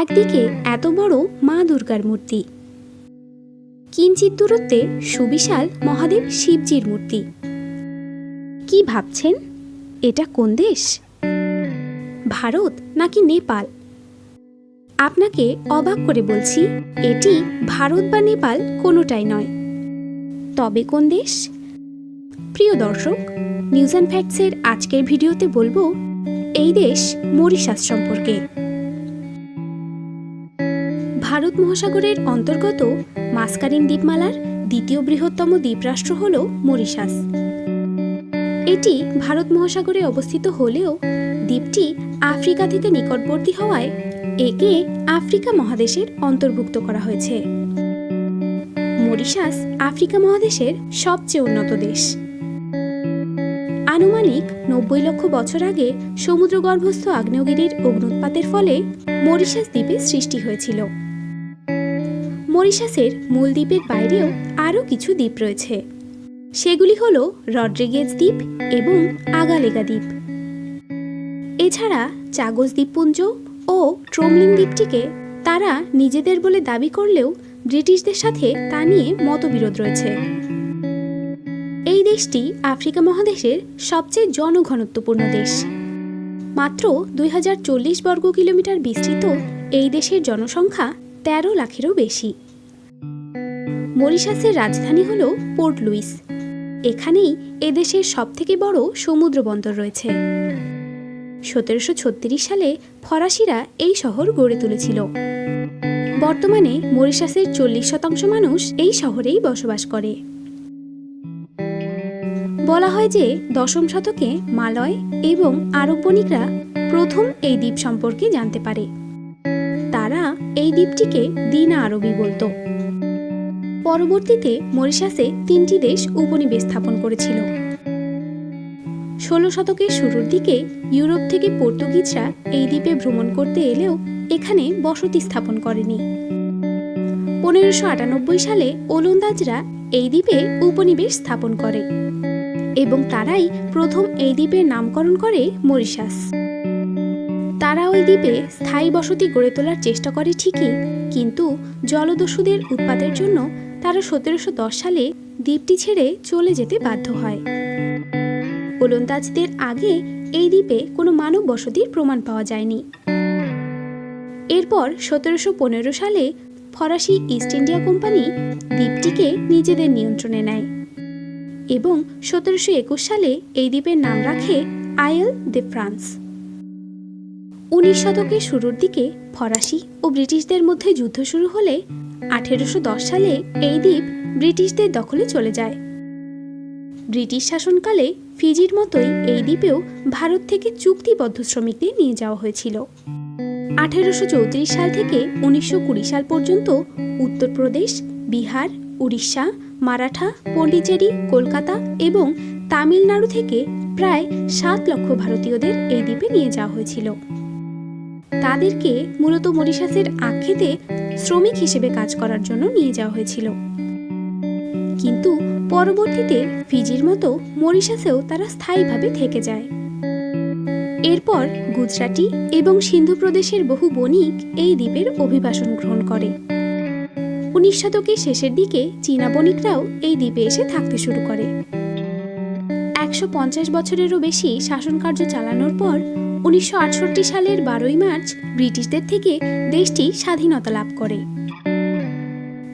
একদিকে এত বড় মা দুর্গার মূর্তি। কিঞ্চিত দূরত্বে সুবিশাল মহাদেব শিবজির মূর্তি। কি ভাবছেন? এটা কোন দেশ? ভারত নাকি নেপাল? আপনাকে অবাক করে বলছি, এটি ভারত বা নেপাল কোনোটাই নয়। তবে কোন দেশ? প্রিয় দর্শক নিউজ অ্যান্ড ফ্যাক্টসের আজকের ভিডিওতে বলব, এই দেশ মরিশাস সম্পর্কে। ভারত মহাসাগরের অন্তর্গত মাস্কারিন দ্বীপমালার দ্বিতীয় বৃহত্তম দ্বীপরাষ্ট্র হল মরিশাস। এটি ভারত মহাসাগরে অবস্থিত হলেও দ্বীপটি আফ্রিকা থেকে নিকটবর্তী হওয়ায় একে আফ্রিকা মহাদেশের অন্তর্ভুক্ত করা হয়েছে। মরিশাস আফ্রিকা মহাদেশের সবচেয়ে উন্নত দেশ। আনুমানিক নব্বই লক্ষ বছর আগে সমুদ্রগর্ভস্থ আগ্নেয়গিরির অগ্নুৎপাতের ফলে মরিশাস দ্বীপের সৃষ্টি হয়েছিল। মরিশাসের মূল দ্বীপের বাইরেও আরও কিছু দ্বীপ রয়েছে। সেগুলি হল রড্রিগেজ দ্বীপ এবং আগালেগা দ্বীপ। এছাড়া চাগজ দ্বীপপুঞ্জ ও ট্রোমলিং দ্বীপটিকে তারা নিজেদের বলে দাবি করলেও ব্রিটিশদের সাথে তা নিয়ে মতবিরোধ রয়েছে। এই দেশটি আফ্রিকা মহাদেশের সবচেয়ে জনঘনত্বপূর্ণ দেশ। মাত্র দুই হাজার চল্লিশ বর্গ কিলোমিটার বিস্তৃত এই দেশের জনসংখ্যা তেরো লাখেরও বেশি। মরিশাসের রাজধানী হল পোর্ট লুইস। এখানেই এদেশের সবথেকে বড় সমুদ্র বন্দর রয়েছে। সতেরোশো ছত্রিশ সালে ফরাসিরা এই শহর গড়ে তুলেছিল। বর্তমানে মরিশাসের চল্লিশ শতাংশ মানুষ এই শহরেই বসবাস করে। বলা হয় যে দশম শতকে মালয় এবং আরব বণিকরা প্রথম এই দ্বীপ সম্পর্কে জানতে পারে। তারা এই দ্বীপটিকে দিনা আরবি বলতো। পরবর্তীতে মরিশাসে তিনটি দেশ উপনিবেশ স্থাপন করেছিল। ষোলো শতকের শুরুর দিকে ইউরোপ থেকে পর্তুগিজরা এই দ্বীপে ভ্রমণ করতে এলেও এখানে বসতি স্থাপন করেনি। পনেরোশো আটানব্বই সালে ওলন্দাজরা এই দ্বীপে উপনিবেশ স্থাপন করে এবং তারাই প্রথম এই দ্বীপের নামকরণ করে মরিশাস। তারা ওই দ্বীপে স্থায়ী বসতি গড়ে তোলার চেষ্টা করে ঠিকই, কিন্তু জলদস্যুদের উৎপাতের জন্য তারা সতেরোশো দশ সালে দ্বীপটি ছেড়ে চলে যেতে বাধ্য হয়। ওলন্দাজদের আগে এই দ্বীপে কোনো মানব বসতির প্রমাণ পাওয়া যায়নি। এরপর সতেরোশো পনেরো সালে ফরাসি ইস্ট ইন্ডিয়া কোম্পানি দ্বীপটিকে নিজেদের নিয়ন্ত্রণে নেয় এবং সতেরোশো একুশ সালে এই দ্বীপের নাম রাখে আয়েল দে ফ্রান্স। উনিশ শতকের শুরুর দিকে ফরাসি ও ব্রিটিশদের মধ্যে যুদ্ধ শুরু হলে আঠেরোশো দশ সালে এই দ্বীপ ব্রিটিশদের দখলে চলে যায়। ব্রিটিশ শাসনকালে ফিজির মতোই এই দ্বীপেও ভারত থেকে চুক্তিবদ্ধ শ্রমিকদের নিয়ে যাওয়া হয়েছিল। আঠেরোশো চৌত্রিশ সাল থেকে উনিশশো কুড়ি সাল পর্যন্ত উত্তরপ্রদেশ, বিহার, উড়িষ্যা, মারাঠা, পন্ডিচেরি, কলকাতা এবং তামিলনাড়ু থেকে প্রায় সাত লক্ষ ভারতীয়দের এই দ্বীপে নিয়ে যাওয়া হয়েছিল। তাদেরকে মূলত মরিশাসের আক্ষেতে শ্রমিক হিসেবে কাজ করার জন্য নিয়ে যাওয়া হয়েছিল। কিন্তু পরবর্তীতে ফিজির মতো মরিশাসেও তারা স্থায়ীভাবে থেকে যায়। এরপর গুজরাটি এবং সিন্ধু প্রদেশের বহু বণিক এই দ্বীপের অভিবাসন গ্রহণ করে। উনিশ শতকের শেষের দিকে চীনা বণিকরাও এই দ্বীপে এসে থাকতে শুরু করে। একশো পঞ্চাশ বছরেরও বেশি শাসনকার্য চালানোর পর উনিশশো আটষট্টি সালের বারোই মার্চ ব্রিটিশদের থেকে দেশটি স্বাধীনতা লাভ করে।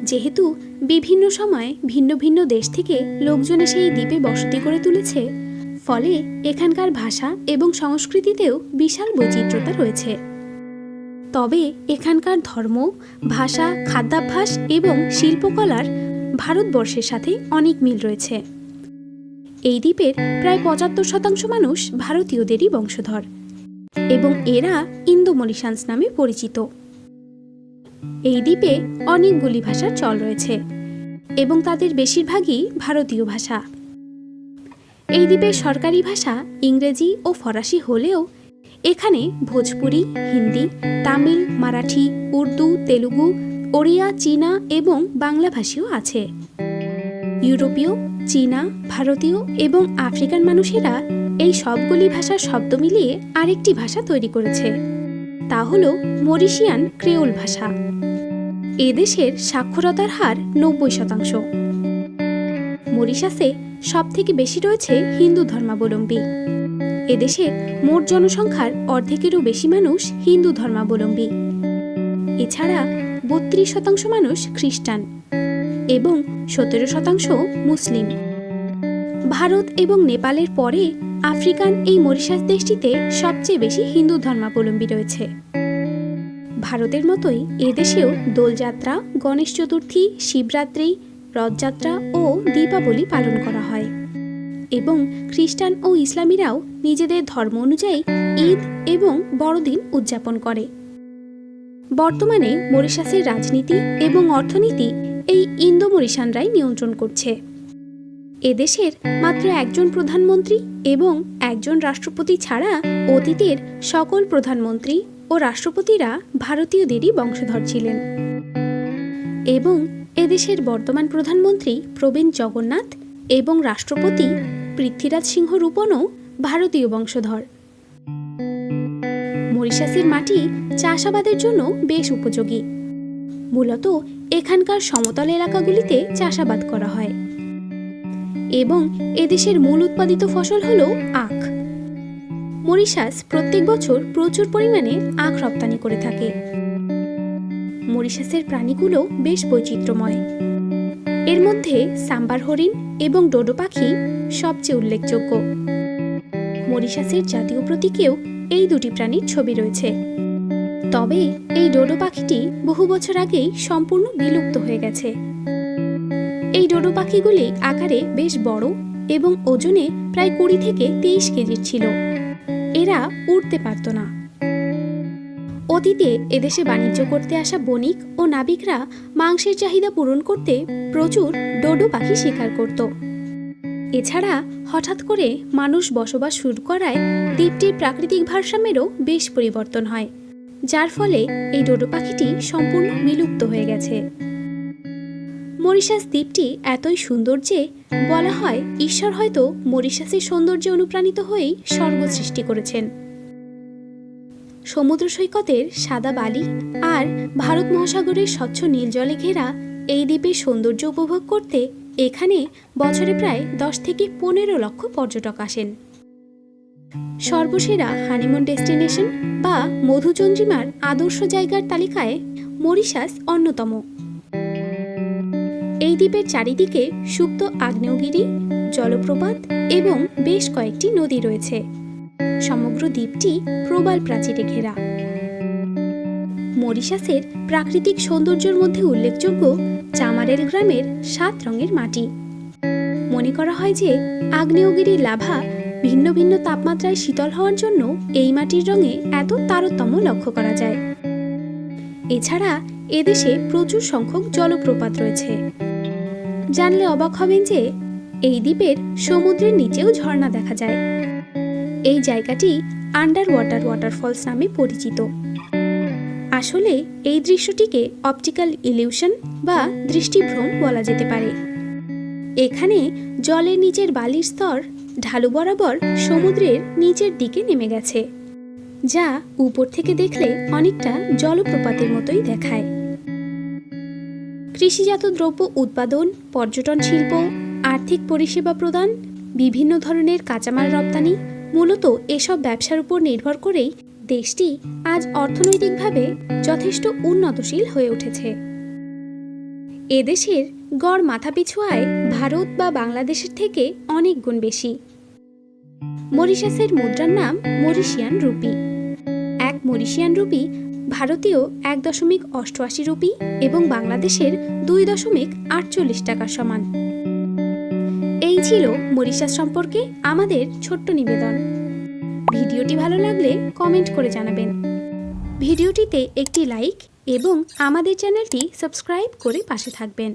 যেহেতু বিভিন্ন সময় ভিন্ন ভিন্ন দেশ থেকে লোকজন এসে এই দ্বীপে বসতি করে তুলেছে, ফলে এখানকার ভাষা এবং সংস্কৃতিতেও বিশাল বৈচিত্র্যতা রয়েছে। তবে এখানকার ধর্ম, ভাষা, খাদ্যাভ্যাস এবং শিল্পকলার ভারতবর্ষের সাথে অনেক মিল রয়েছে। এই দ্বীপের প্রায় পঁচাত্তর শতাংশ মানুষ ভারতীয়দেরই বংশধর। এবং এরা ইন্দো মরিশান্স নামে পরিচিত। এই দ্বীপে অনেকগুলি ভাষার চল রয়েছে এবং তাদের বেশিরভাগই ভারতীয় ভাষা। এই দ্বীপের সরকারি ভাষা ইংরেজি ও ফরাসি হলেও এখানে ভোজপুরি, হিন্দি, তামিল, মারাঠি, উর্দু, তেলুগু, ওড়িয়া, চীনা এবং বাংলা ভাষীও আছে। ইউরোপীয়, চীনা, ভারতীয় এবং আফ্রিকান মানুষেরা এই সবগুলি ভাষার শব্দ মিলিয়ে আরেকটি ভাষা তৈরি করেছে। তা হল মরিশিয়ান ক্রেওল ভাষা। এদেশের সাক্ষরতার হার নব্বই শতাংশ। মরিশাসে সব থেকে বেশি রয়েছে হিন্দু ধর্মাবলম্বী। এদেশের মোট জনসংখ্যার অর্ধেকেরও বেশি মানুষ হিন্দু ধর্মাবলম্বী। এছাড়া বত্রিশ শতাংশ মানুষ খ্রিস্টান। এবং সতেরো শতাংশ মুসলিম। ভারত এবং নেপালের পরে আফ্রিকান এই মরিশাস দেশটিতে সবচেয়ে বেশি হিন্দু ধর্মাবলম্বী রয়েছে। ভারতের মতোই এদেশেও দোলযাত্রা, গণেশ চতুর্থী, শিবরাত্রি, রথযাত্রা ও দীপাবলি পালন করা হয়। এবং খ্রিস্টান ও ইসলামীরাও নিজেদের ধর্ম অনুযায়ী ঈদ এবং বড়দিন উদযাপন করে। বর্তমানে মরিশাসের রাজনীতি এবং অর্থনীতি এই ইন্দো মরিশানরাই নিয়ন্ত্রণ করছে। এদেশের মাত্র একজন প্রধানমন্ত্রী এবং একজন রাষ্ট্রপতি ছাড়া অতীতের সকল প্রধানমন্ত্রী ও রাষ্ট্রপতিরা ভারতীয়দেরই বংশধর ছিলেন। এবং এদেশের বর্তমান প্রধানমন্ত্রী প্রবীণ জগন্নাথ এবং রাষ্ট্রপতি পৃথ্বীরাজ সিংহ রূপনও ভারতীয় বংশধর। মরিশাসের মাটি চাষাবাদের জন্য বেশ উপযোগী। মূলত এখানকার সমতল এলাকাগুলিতে চাষাবাদ করা হয়। এবং এদেশের মূল উৎপাদিত ফসল হল আখ। মরিশাস প্রত্যেক বছর প্রচুর পরিমাণে আখ রপ্তানি করে থাকে। মরিশাসের প্রাণীগুলো বেশ বৈচিত্র্যময়। এর মধ্যে সাম্বার হরিণ এবং ডোডো পাখি সবচেয়ে উল্লেখযোগ্য। মরিশাসের জাতীয় প্রতীকেও এই দুটি প্রাণীর ছবি রয়েছে। তবে এই ডোডো পাখিটি বহু বছর আগেই সম্পূর্ণ বিলুপ্ত হয়ে গেছে। এই ডোডো পাখিগুলি আকারে বেশ বড় এবং ওজনে প্রায় কুড়ি থেকে তেইশ কেজির ছিল। এরা উড়তে পারত না। অতীতে এদেশে বাণিজ্য করতে আসা বণিক ও নাবিকরা মাংসের চাহিদা পূরণ করতে প্রচুর ডোডো পাখি শিকার করত। এছাড়া হঠাৎ করে মানুষ বসবাস শুরু করায় দ্বীপটির প্রাকৃতিক ভারসাম্যেরও বেশ পরিবর্তন হয়। যার ফলে এই ডোডো পাখিটি সম্পূর্ণ বিলুপ্ত হয়ে গেছে। মরিশাস দ্বীপটি এতই সুন্দর যে বলা হয় ঈশ্বর হয়তো মরিশাসের সৌন্দর্যে অনুপ্রাণিত হয়েই স্বর্গ সৃষ্টি করেছেন। সমুদ্র সৈকতের সাদা বালি আর ভারত মহাসাগরের স্বচ্ছ নীল জলে ঘেরা এই দ্বীপের সৌন্দর্য উপভোগ করতে এখানে বছরে প্রায় দশ থেকে পনেরো লক্ষ পর্যটক আসেন। সর্বসেরা হানিমুন ডেস্টিনেশন বা মধুচন্দ্রিমার আদর্শ জায়গার তালিকায় মরিশাস অন্যতম। এই দ্বীপের চারিদিকে সুপ্ত আগ্নেয়গিরি, জলপ্রপাত এবং বেশ কয়েকটি নদী রয়েছে। সমগ্র দ্বীপটি প্রবাল প্রাচীরে ঘেরা। মরিশাসের প্রাকৃতিক সৌন্দর্যের মধ্যে উল্লেখযোগ্য চামারেল গ্রামের সাত রঙের মাটি। মনে করা হয় যে আগ্নেয়গিরির লাভা ভিন্ন ভিন্ন তাপমাত্রায় শীতল হওয়ার জন্য এই মাটির রঙে এত তারতম্য লক্ষ্য করা যায়। এছাড়া এদেশে প্রচুর সংখ্যক জলপ্রপাত রয়েছে। জানলে অবাক হবেন যে এই দ্বীপের সমুদ্রের নিচেও ঝর্ণা দেখা যায়। এই জায়গাটি আন্ডার ওয়াটার ওয়াটারফলস নামে পরিচিত। আসলে এই দৃশ্যটিকে অপটিক্যাল ইলিউশন বা দৃষ্টিভ্রম বলা যেতে পারে। এখানে জলের নিচের বালির স্তর ঢালু বরাবর সমুদ্রের নিচের দিকে নেমে গেছে, যা উপর থেকে দেখলে অনেকটা জলপ্রপাতের মতোই দেখায়। কৃষিজাত দ্রব্য উৎপাদন, পর্যটন শিল্প, আর্থিক পরিষেবা প্রদান, বিভিন্ন ধরনের কাঁচামাল রপ্তানি মূলত এসব ব্যবসার উপর নির্ভর করেই দেশটি আজ অর্থনৈতিকভাবে যথেষ্ট উন্নতশীল হয়ে উঠেছে। এদেশের গড় মাথাপিছু আয় ভারত বা বাংলাদেশের থেকে অনেক গুণ বেশি। মরিশাসের মুদ্রার নাম মরিশিয়ান রুপি। এক মরিশিয়ান রুপি ভারতীয় এক দশমিক অষ্টআশি রুপি এবং বাংলাদেশের দুই দশমিক আটচল্লিশ টাকার সমান। এই ছিল মরিশাস সম্পর্কে আমাদের ছোট্ট নিবেদন। ভিডিওটি ভালো লাগলে কমেন্ট করে জানাবেন। ভিডিওটিতে একটি লাইক এবং আমাদের চ্যানেলটি সাবস্ক্রাইব করে পাশে থাকবেন।